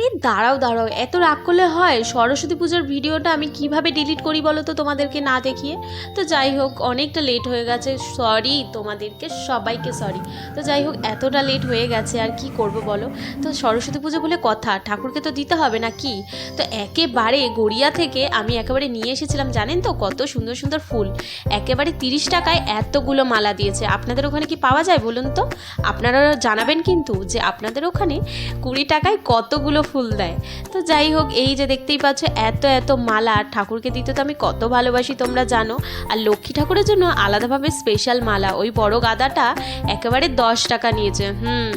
আরে দাঁড়াও দাঁড়াও, এত রাগ করলে হয়? সরস্বতী পুজোর ভিডিওটা আমি কীভাবে ডিলিট করি বলো তো তোমাদেরকে না দেখিয়ে? তো যাই হোক, অনেকটা লেট হয়ে গেছে। সরি তোমাদেরকে, সবাইকে সরি তো যাই হোক, এতটা লেট হয়ে গেছে, আর কি করব বলো? তো সরস্বতী পুজো বলে কথা, ঠাকুরকে তো দিতে হবে না কি? তো একেবারে গড়িয়া থেকে আমি একেবারে নিয়ে এসেছিলাম, জানেন তো? কত সুন্দর সুন্দর ফুল। একেবারে তিরিশ টাকায় এতগুলো মালা দিয়েছে। আপনাদের ওখানে কি পাওয়া যায় বলুন তো? আপনারা জানাবেন কিন্তু যে আপনাদের ওখানে কুড়ি টাকায় কতগুলো ফুল দেয়। তো যাই হোক, এই যে দেখতেই পাচ্ছ, এত এত মালা। ঠাকুরকে দিতে তো আমি কত ভালোবাসি তোমরা জানো। আর লক্ষ্মী ঠাকুরের জন্য আলাদাভাবে স্পেশাল মালা। ওই বড় গাদাটা একেবারে দশ টাকা নিয়েছে, হুম।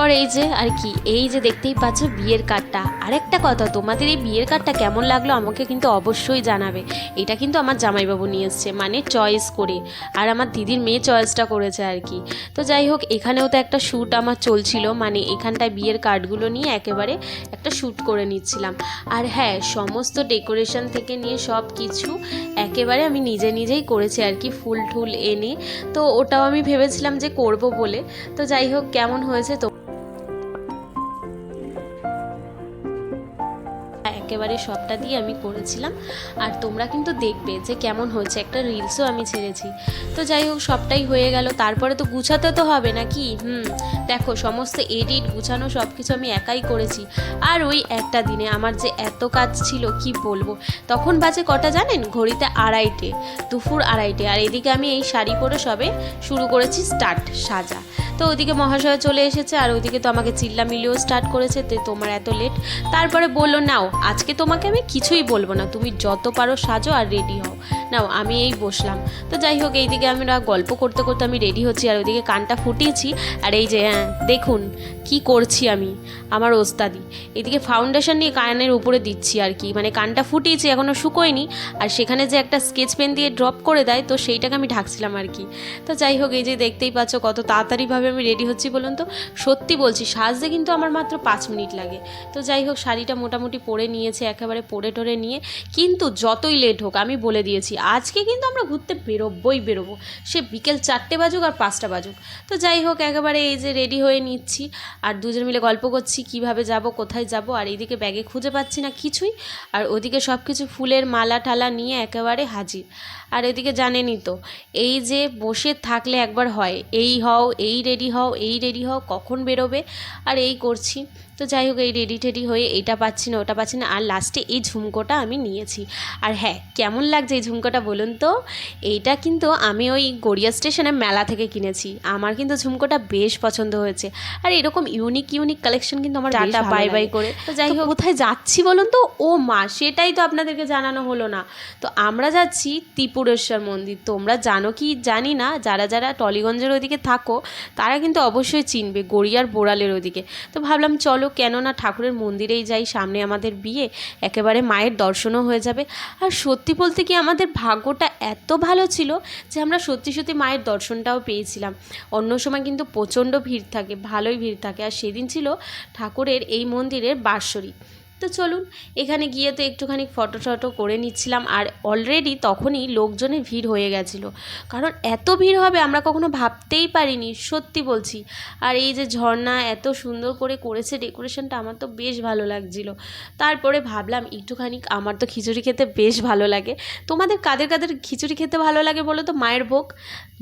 তারপর এই যে, আর কি, এই যে দেখতেই পাচ্ছ বিয়ের কার্ডটা আরেকটা কথা, তোমাদের এই বিয়ের কার্ডটা কেমন লাগল আমাকে কিন্তু অবশ্যই জানাবে। এটা কিন্তু আমার জামাইবাবু নিয়ে এসছে মানে চয়েস করে। আর আমার দিদির মেয়ে চয়েসটা করেছে আর কি। তো যাই হোক, এখানেও তো একটা শ্যুট আমার চলছিল মানে এখানটায় বিয়ের কার্ডগুলো নিয়ে একেবারে একটা শ্যুট করে নিচ্ছিলাম। আর হ্যাঁ সমস্ত ডেকোরেশন থেকে নিয়ে সব কিছু একেবারে আমি নিজে নিজেই করেছি আর কি, ফুল টুল এনে। তো ওটাও আমি ভেবেছিলাম যে করব বলে। তো যাই হোক, কেমন হয়েছে তো একেবারে সবটা দিয়ে আমি করেছিলাম। আর তোমরা কিন্তু দেখবে যে কেমন হয়েছে। একটা রিলসও আমি ছেড়েছি। তো যাই হোক, সবটাই হয়ে গেল। তারপরে তো গুছাতে তো হবে নাকি হুম, দেখো সমস্ত এডিট গুছানো সব কিছু আমি একাই করেছি। আর ওই একটা দিনে আমার যে এত কাজ ছিল, কি বলব? তখন বাজে কটা জানেন? ঘড়িতে আড়াইটে, দুপুর আড়াইটে। আর এদিকে আমি এই শাড়ি পরে সবে শুরু করেছি স্টার্ট সাজা। তো ওদিকে মহাশয় চলে এসেছে, আর ওদিকে তো আমাকে চিল্লামিলিও স্টার্ট করেছে, তো তোমার এত লেট তারপরে বলল, নাও, আজকে তোমাকে আমি কিছুই বলব না, তুমি যত পারো সাজো আর রেডি হও। নাও, আমি এই বসলাম। তো যাই হোক, এইদিকে আমরা গল্প করতে করতে আমি রেডি হচ্ছি আর ওইদিকে কানটা ফুটিয়েছি। আর এই যে হ্যাঁ দেখুন কি করছি আমি, আমার ওস্তাদি। এদিকে ফাউন্ডেশন নিয়ে কানের উপরে দিচ্ছি আর কি মানে কানটা ফুটিয়েছি এখনও শুকোয়নি। আর সেখানে যে একটা স্কেচ পেন দিয়ে ড্রপ করে দেয়, তো সেইটাকে আমি ঢাকছিলাম আর কি। তো যাই হোক, এই যে দেখতেই পাচ্ছ কত তাড়াতাড়িভাবে আমি রেডি হচ্ছি বলুন তো। সত্যি বলছি, সাজতে কিন্তু আমার মাত্র পাঁচ মিনিট লাগে। তো যাই হোক, শাড়িটা মোটামুটি পরে নিয়েছে, একেবারে পরে টরে নিয়ে। কিন্তু যতই লেট হোক, আমি বলে দিয়েছি আজকে কিন্তু আমরা ঘুরতে বেরোবই বেরোবো। সে বিকেল চারটে বাজুক আর পাঁচটা বাজুক। তো যাই হোক, একেবারে এই যে রেডি হয়ে নিচ্ছি। আর দুজন মিলে গল্প করছি, কীভাবে যাব, কোথায় যাব, আর এইদিকে ব্যাগে খুঁজে পাচ্ছি না কিছুই। আর ওদিকে সব কিছু ফুলের মালা টালা নিয়ে একেবারে হাজির। আর এদিকে জানেনই তো, এই যে বসে থাকলে একবার হয়, এই হও, এই রেডি হও, এই রেডি হও, কখন বেরোবে? আর এই করছি। তো যাই হোক, এই রেডি টেডি হয়ে এটা পাচ্ছি না, ওটা পাচ্ছি না। আর লাস্টে এই ঝুমকোটা আমি নিয়েছি। আর হ্যাঁ কেমন লাগছে এই ঝুমকোটা বলুন তো? এইটা কিন্তু আমি ওই গড়িয়া স্টেশনে মেলা থেকে কিনেছি। আমার কিন্তু ঝুমকোটা বেশ পছন্দ হয়েছে। আর এরকম ইউনিক ইউনিক কালেকশন কিন্তু আমার টাটা বাই বাই করে। তো যাই হোক। কোথায় যাচ্ছি বলুন তো? ও মা সেটাই তো আপনাদেরকে জানানো হলো না। তো আমরা যাচ্ছি ত্রিপুরেশ্বর মন্দির। তোমরা জানো কি জানি না? যারা যারা টলিগঞ্জের ওদিকে থাকো তারা কিন্তু অবশ্যই চিনবে গড়িয়ার বোড়ালের ওদিকে তো ভাবলাম চলো কেননা ঠাকুরের মন্দিরেই যাই সামনে আমাদের বিয়ে। একেবারে মায়ের দর্শনও হয়ে যাবে। আর সত্যি বলতে কি আমাদের ভাগ্যটা এত ভালো ছিল যে আমরা সত্যি সত্যি মায়ের দর্শনটাও পেয়েছিলাম। অন্য সময় কিন্তু প্রচণ্ড ভিড় থাকে, ভালোই ভিড় থাকে। আর সেদিন ছিল ঠাকুরের এই মন্দিরের বাৎসরিক। তো চলুন, এখানে গিয়ে তো একটুখানি ফটো টটো করে নিচ্ছিলাম। আর অলরেডি তখনই লোকজনের ভিড় হয়ে গেছিল। কারণ এত ভিড় হবে আমরা কখনো ভাবতেই পারিনি, সত্যি বলছি। আর এই যে ঝর্ণা এত সুন্দর করে করেছে, ডেকোরেশনটা আমার তো বেশ ভালো লাগছিল। তারপরে ভাবলাম, একটুখানি আমার তো খিচুড়ি খেতে বেশ ভালো লাগে। তোমাদের কাদের কাদের খিচুড়ি খেতে ভালো লাগে বলো তো? মায়ের ভোগ?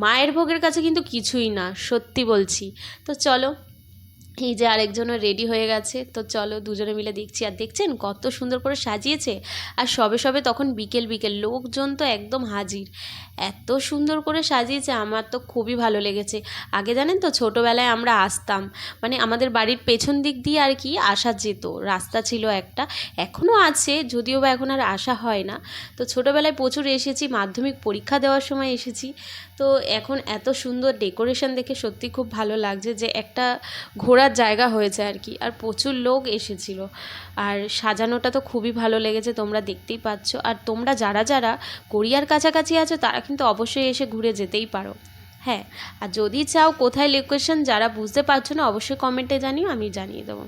মায়ের ভোগের কাছে কিন্তু কিছুই না, সত্যি বলছি। তো চলো এই যে আরেকজনও রেডি হয়ে গেছে। তো চলো দুজনে মিলে দেখছি। আর দেখছেন কত সুন্দর করে সাজিয়েছে? আর সবে সবে তখন বিকেল বিকেল। লোকজন তো একদম হাজির। এত সুন্দর করে সাজিয়েছে, আমার তো খুবই ভালো লেগেছে। আগে জানেন তো, ছোটোবেলায় আমরা আসতাম। মানে আমাদের বাড়ির পেছন দিক দিয়ে আর কি আসা যেত। রাস্তা ছিল একটা। এখনও আছে, যদিও বা এখন আর আসা হয় না। তো ছোটোবেলায় প্রচুর এসেছি, মাধ্যমিক পরীক্ষা দেওয়ার সময় এসেছি। তো এখন এত সুন্দর ডেকোরেশন দেখে সত্যি খুব ভালো লাগছে যে একটা ঘোরার জায়গা হয়েছে আর কি। আর প্রচুর লোক এসেছিল। আর সাজানোটা তো খুবই ভালো লেগেছে, তোমরা দেখতেই পাচ্ছ। আর তোমরা যারা যারা কোরিয়ার কাছাকাছি আছো, তারা কিন্তু অবশ্যই এসে ঘুরে যেতেই পারো। হ্যাঁ আর যদি চাও কোথায় লোকেশন যারা বুঝতে পারছ না, অবশ্যই কমেন্টে জানিও, আমি জানিয়ে দেবো।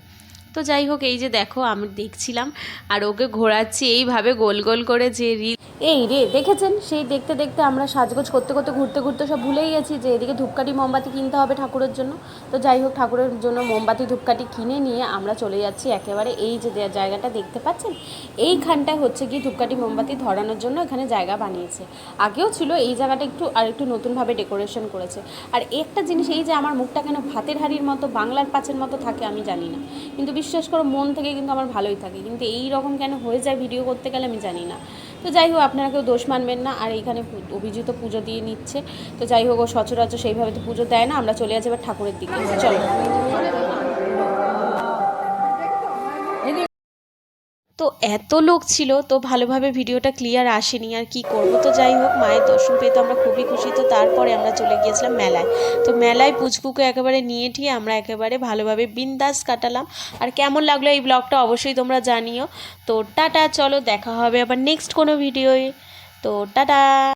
তো যাই হোক, এই যে দেখো, আমি দেখছিলাম আর ওকে ঘোরাচ্ছি, এইভাবে গোল গোল করে যে রিল এই রে, দেখেছেন? সেই দেখতে দেখতে আমরা সাজগোজ করতে করতে ঘুরতে ঘুরতে সব ভুলেই গেছি যে এদিকে ধূপকাঠি, মোমবাতি কিনতে হবে ঠাকুরের জন্য। তো যাই হোক, ঠাকুরের জন্য মোমবাতি, ধূপকাঠি কিনে নিয়ে আমরা চলে যাচ্ছি একেবারে এই যে জায়গাটা দেখতে পাচ্ছেন? এইখানটায় হচ্ছে কি ধূপকাঠি, মোমবাতি ধরানোর জন্য এখানে জায়গা বানিয়েছে। আগেও ছিল, এই জায়গাটা একটু আর একটু নতুনভাবে ডেকোরেশন করেছে। আর একটা জিনিস, এই যে আমার মুখটা কেন ভাতের হাড়ির মতো, বাংলার পাঁচের মতো থাকে, আমি জানি না। কিন্তু বিশ্বাস করো, মন থেকে কিন্তু আমার ভালোই থাকে। কিন্তু এই রকম কেন হয়ে যায় ভিডিও করতে গেলে আমি জানি না। তো যাই হোক, আপনারা কেউ দোষ মানবেন না। আর এইখানে অভিজিৎ পুজো দিয়ে নিচ্ছে। তো যাই হোক, ও সচরাচর সেইভাবে তো পুজো দেয় না। আমরা চলে যাচ্ছি এবার ঠাকুরের দিকে। চলো। তো এত লোক ছিল, তো ভালোভাবে ভিডিওটা ক্লিয়ার আসেনি, আর কি করব? তো যাই হোক, মায়ের দর্শন পেয়ে তো আমরা খুবই খুশি। তো তারপরে আমরা চলে গিয়েছিলাম মেলায়। তো মেলায় পুচকুকে একেবারে নিয়ে ঠিয়ে আমরা একেবারে ভালোভাবে বিন্দাস কাটালাম। আর কেমন লাগল এই ব্লগটা অবশ্যই তোমরা জানিও। তো টাটা, চলো দেখা হবে আবার নেক্সট কোনো ভিডিওয়ে। তো টাটা!